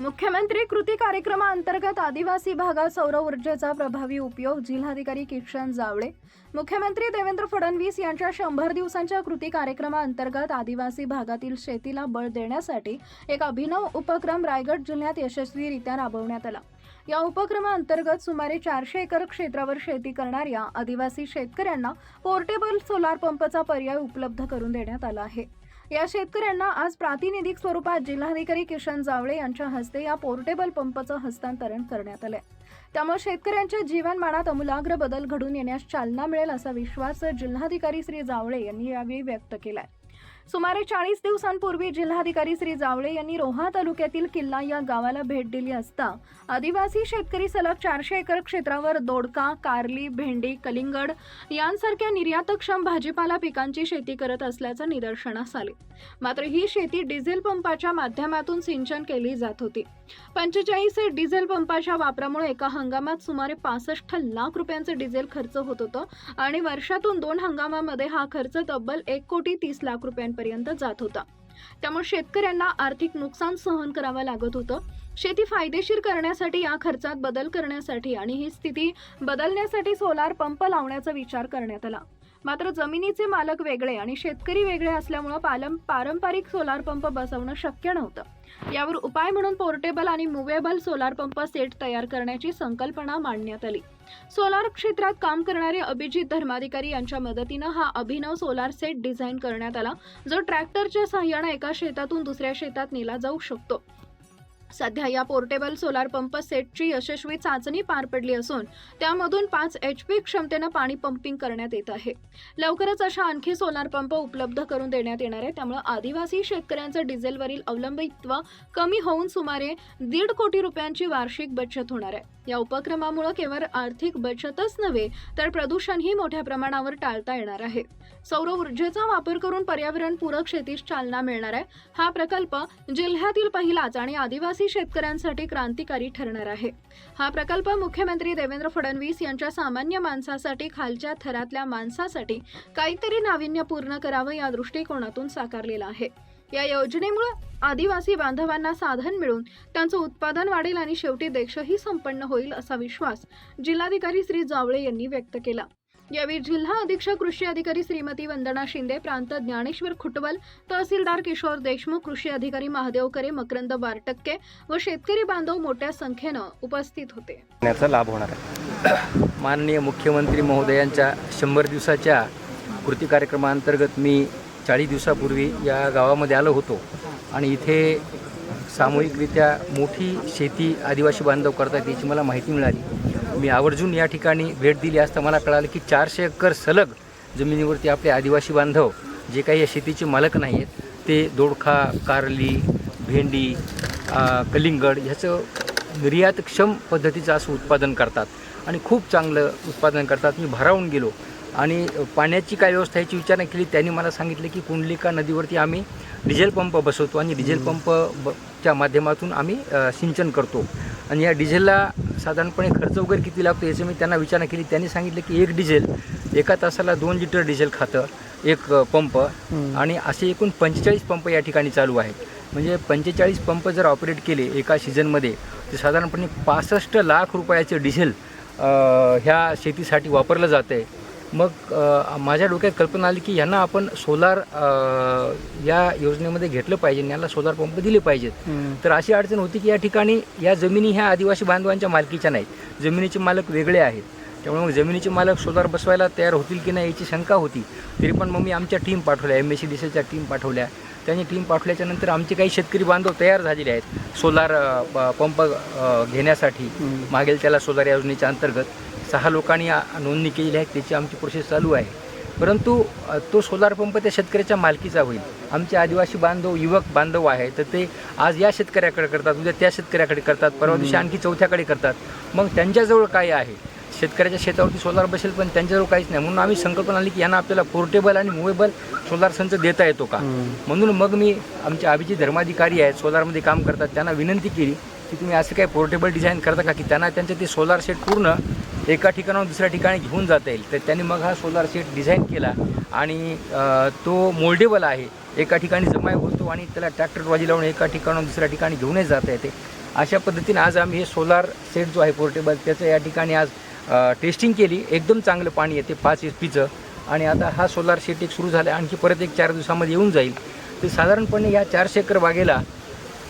मुख्यमंत्री कृती कार्यक्रमाअंतर्गत आदिवासी भागात सौर ऊर्जेचा प्रभावी उपयोग जिल्हाधिकारी किशन जावळे मुख्यमंत्री देवेंद्र फडणवीस यांच्या शंभर दिवसांच्या कृती कार्यक्रमाअंतर्गत आदिवासी भागातील शेतीला बळ देण्यासाठी एक अभिनव उपक्रम रायगड जिल्ह्यात यशस्वीरित्या राबवण्यात आला. या उपक्रमाअंतर्गत सुमारे चारशे एकर क्षेत्रावर शेती करणाऱ्या आदिवासी शेतकऱ्यांना पोर्टेबल सोलार पंपचा पर्याय उपलब्ध करून देण्यात आला आहे. या शेतकऱ्यांना आज प्रातिनिधिक स्वरूपात जिल्हाधिकारी किशन जावळे यांच्या हस्ते या पोर्टेबल पंपचं हस्तांतरण करण्यात आलंय. त्यामुळे शेतकऱ्यांच्या जीवनमानात अमूलाग्र बदल घडून येण्यास चालना मिळेल असा विश्वास जिल्हाधिकारी श्री जावळे यांनी यावेळी व्यक्त केलाय. सुमारे चाळीस दिवसांपूर्वी जिल्हाधिकारी श्री जावळे यांनी रोहा तालुक्यातील किल्ला या गावाला भेट दिली असता आदिवासी शेतकरी सलग चारशे एकर क्षेत्रावर दोडका कारली भेंडी कलिंगड यांसारख्या निर्यातक्षम भाजीपाला पिकांची शेती करत असल्याचं निदर्शनास आले. मात्र ही शेती डिझेल पंपाच्या माध्यमातून सिंचन केली जात होती. पंचेचाळीस डिझेल पंपाच्या वापरामुळे एका हंगामात सुमारे पासष्ट लाख रुपयांचं डिझेल खर्च होत होतं आणि वर्षातून दोन हंगामामध्ये हा खर्च तब्बल एक कोटी तीस लाख रुपयांपर्यंत जात होता. त्यामुळे शेतकऱ्यांना आर्थिक नुकसान सहन करावं लागत होतं. शेती फायदेशीर करण्यासाठी या खर्चात बदल करण्यासाठी आणि ही स्थिती बदलण्यासाठी सोलार पंप लावण्याचा विचार करण्यात आला. मात्र जमिनीचे मालक वेगळे आणि शेतकरी वेगळे असल्यामुळं पालम पारंपरिक सोलार पंप बसवणं शक्य नव्हतं. यावर उपाय म्हणून पोर्टेबल आणि मुवेबल सोलार पंप सेट तयार करण्याची संकल्पना मांडण्यात आली. सोलार क्षेत्रात काम करणारे अभिजित धर्माधिकारी यांच्या मदतीनं हा अभिनव सोलार सेट डिझाईन करण्यात आला जो ट्रॅक्टरच्या सहाय्यानं एका शेतातून दुसऱ्या शेतात नेला जाऊ शकतो. सध्या या पोर्टेबल सोलार पंप सेटची यशस्वी चाचणी पार पडली असून त्यामधून पाच एच पी क्षमतेनं पाणी पंपिंग करण्यात येत आहे. लवकरच अशा आणखी सोलार पंप उपलब्ध करून देण्यात येणार आहे त्यामुळे आदिवासी शेतकऱ्यांचं डिझेलवरील अवलंबित्व कमी होऊन सुमारे दीड कोटी रुपयांची वार्षिक बचत होणार आहे. या उपक्रमामुळे केवळ आर्थिक बचतच नव्हे तर प्रदूषणही मोठ्या प्रमाणावर टाळता येणार आहे. सौर ऊर्जेचा वापर करून पर्यावरणपूरक शेतीस चालना मिळणार आहे. हा प्रकल्प जिल्ह्यातील पहिलाच आणि आदिवासी शेतकऱ्यांसाठी क्रांतिकारी ठरणार आहे. हा प्रकल्प मुख्यमंत्री देवेंद्र फडणवीस यांच्या सामान्य माणसासाठी खालच्या थरातल्या माणसासाठी काहीतरी नाविन्यपूर्ण करावं या दृष्टिकोनातून साकारलेला आहे. या योजनेमुळे आदिवासी बांधवांना साधन मिळून त्यांचं उत्पादन वाढेल आणि शेवटी देशही संपन्न होईल असा विश्वास जिल्हाधिकारी श्री जावळे यांनी व्यक्त केला. यावेळी जिल्हा अधीक्षक कृषी अधिकारी श्रीमती वंदना शिंदे प्रांत ज्ञानेश्वर खुटवल तहसीलदार किशोर देशमुख कृषी अधिकारी महादेव करे मकरंद बारटक्के व शेतकरी बांधव मोठ्या संख्येनं उपस्थित होते. करण्याचा लाभ होणार आहे. माननीय मुख्यमंत्री महोदयांच्या शंभर दिवसाच्या कृती कार्यक्रमाअंतर्गत मी चाळीस दिवसापूर्वी या गावामध्ये आलो होतो आणि इथे सामूहिकरित्या मोठी शेती आदिवासी बांधव करतात याची मला माहिती मिळाली. मी आवर्जून या ठिकाणी भेट दिली असता मला कळालं की चारशे एकर सलग जमिनीवरती आपले आदिवासी बांधव जे काही या शेतीचे मालक नाही आहेत ते दोडखा कारली भेंडी कलिंगड ह्याचं निर्यातक्षम पद्धतीचं असं उत्पादन करतात. आणि खूप चांगलं उत्पादन करतात. मी भारावून गेलो. आणि पाण्याची काय व्यवस्था याची विचारणा केली. त्यांनी मला सांगितलं की कुंडलिका नदीवरती आम्ही डिझेल पंप बसवतो आणि डिझेल पंप ब च्या माध्यमातून आम्ही सिंचन करतो. आणि या डिझेलला साधारणपणे खर्च वगैरे किती लागतो याची मी त्यांना विचारणा केली. त्यांनी सांगितलं की एक डिझेल एका तासाला दोन लिटर डिझेल खातं एक पंप. आणि असे एकूण पंचेचाळीस पंप या ठिकाणी चालू आहेत. म्हणजे पंचेचाळीस पंप जर ऑपरेट केले एका सीझनमध्ये तर साधारणपणे पासष्ट लाख रुपयाचे डिझेल ह्या शेतीसाठी वापरलं जातं आहे मग माझ्या डोक्यात कल्पना आली की यांना आपण सोलार या योजनेमध्ये घेतलं पाहिजे याला सोलार पंप दिले पाहिजेत. तर अशी अडचण होती की या ठिकाणी या जमिनी ह्या आदिवासी बांधवांच्या मालकीच्या नाहीत. जमिनीचे मालक वेगळे आहेत. त्यामुळे मग जमिनीचे मालक सोलार बसवायला तयार होतील की नाही याची शंका होती. तरी पण मग मी आमच्या टीम पाठवल्या एम एस सी डी सीच्या टीम पाठवल्या. त्यांनी टीम पाठवल्याच्या नंतर आमचे काही शेतकरी बांधव तयार झालेले आहेत. सोलार पंप घेण्यासाठी. मागेल त्याला सोलार योजनेच्या अंतर्गत. सहा लोकांनी नोंदणी केलेली आहे त्याची आमची प्रोसेस चालू आहे. परंतु तो सोलार पंप त्या शेतकऱ्याच्या मालकीचा होईल. आमचे आदिवासी बांधव युवक बांधव आहे तर ते आज या शेतकऱ्याकडे करतात उद्या त्या शेतकऱ्याकडे करतात परवा दिवशी आणखी चौथ्याकडे करतात. मग त्यांच्याजवळ काय आहे? शेतकऱ्याच्या शेतावरती सोलार बसेल पण त्यांच्याजवळ काहीच नाही. म्हणून आम्ही संकल्पना आली की यांना आपल्याला पोर्टेबल आणि मुवेबल सोलार संच देता येतो का? म्हणून मग मी आमचे अभिजित धर्माधिकारी आहेत सोलारमध्ये काम करतात त्यांना विनंती केली की तुम्ही असं काही पोर्टेबल डिझाईन करता का? की त्यांना त्यांचं ते सोलार सेट पूर्ण एका ठिकाणाहून दुसऱ्या ठिकाणी घेऊन जाता येईल. तर त्यांनी मग हा सोलार सेट डिझाईन केला आणि तो मोल्डेबल आहे. एका ठिकाणी जमाय होतो आणि त्याला ट्रॅक्टर बाजी लावून एका ठिकाणाहून दुसऱ्या ठिकाणी घेऊनही जाता येते. अशा पद्धतीने आज आम्ही हे सोलार सेट जो आहे पोर्टेबल त्याचं या ठिकाणी आज टेस्टिंग केली. एकदम चांगलं पाणी येते पाच एच पीचं आणि आता हा सोलार सेट एक सुरू झाला आणखी परत एक चार दिवसामध्ये येऊन जाईल. ते साधारणपणे या चारशे एकर बागेला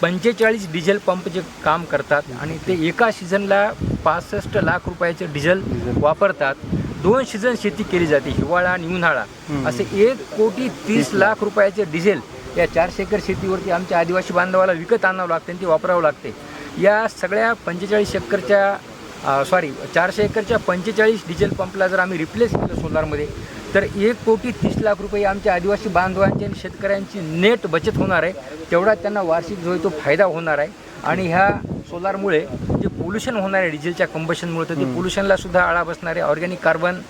पंचेचाळीस डिझेल पंप जे काम करतात. आणि ते एका सीझनला पासष्ट लाख रुपयाचे डिझेल वापरतात. दोन सीझन शेती केली जाते हिवाळा आणि उन्हाळा. असे एक कोटी तीस लाख. रुपयाचे डिझेल या चारशे एकर शेतीवरती आमच्या आदिवासी बांधवाला विकत आणावं लागते आणि ते वापरावं लागते. या सगळ्या पंचेचाळीस एकरच्या सॉरी चारशे एकरच्या पंचेचाळीस डिझेल पंपला जर आम्ही रिप्लेस केलं सोलारमध्ये तर एक कोटी तीस लाख रुपये आमच्या आदिवासी बांधवांची आणि शेतकऱ्यांची नेट बचत होणार आहे. तेवढा त्यांना वार्षिक जो आहे तो फायदा होणार आहे. आणि ह्या सोलारमुळे पोल्युशन होणार आहे डिझेलच्या कंबशनमुळे तर ते पोल्युशनला सुद्धा आळा बसणार ऑर्गॅनिक कार्बन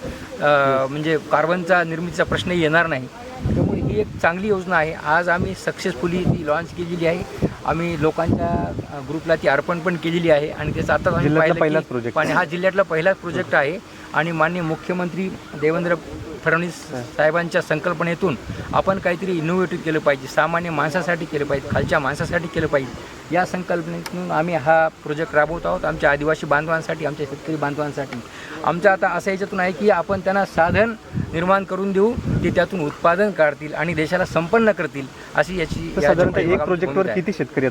म्हणजे कार्बनचा निर्मितीचा प्रश्नही येणार नाही. त्यामुळे ही एक चांगली योजना आहे. आज आम्ही सक्सेसफुली ती लॉन्च केलेली आहे. आम्ही लोकांच्या ग्रुपला ती अर्पण पण केलेली आहे. आणि त्याचा आता आम्ही पाहिलं project. पाणी हा जिल्ह्यातला पहिलाच प्रोजेक्ट आहे. आणि माननीय मुख्यमंत्री देवेंद्र फडणवीस साहेबांच्या संकल्पनेतून आपण काहीतरी इनोव्हेटिव्ह केलं पाहिजे सामान्य माणसासाठी केलं पाहिजे खालच्या माणसासाठी केलं पाहिजे. या संकल्पनेतून आम्ही हा प्रोजेक्ट राबवत आहोत. आमच्या आदिवासी बांधवांसाठी आमच्या शेतकरी बांधवांसाठी. आमचं आता असं याच्यातून आहे की आपण त्यांना साधन निर्माण करून देऊ ते त्यातून उत्पादन काढतील आणि देशाला संपन्न करतील अशी याची साधारणतः एक प्रोजेक्टवर. किती शेतकरी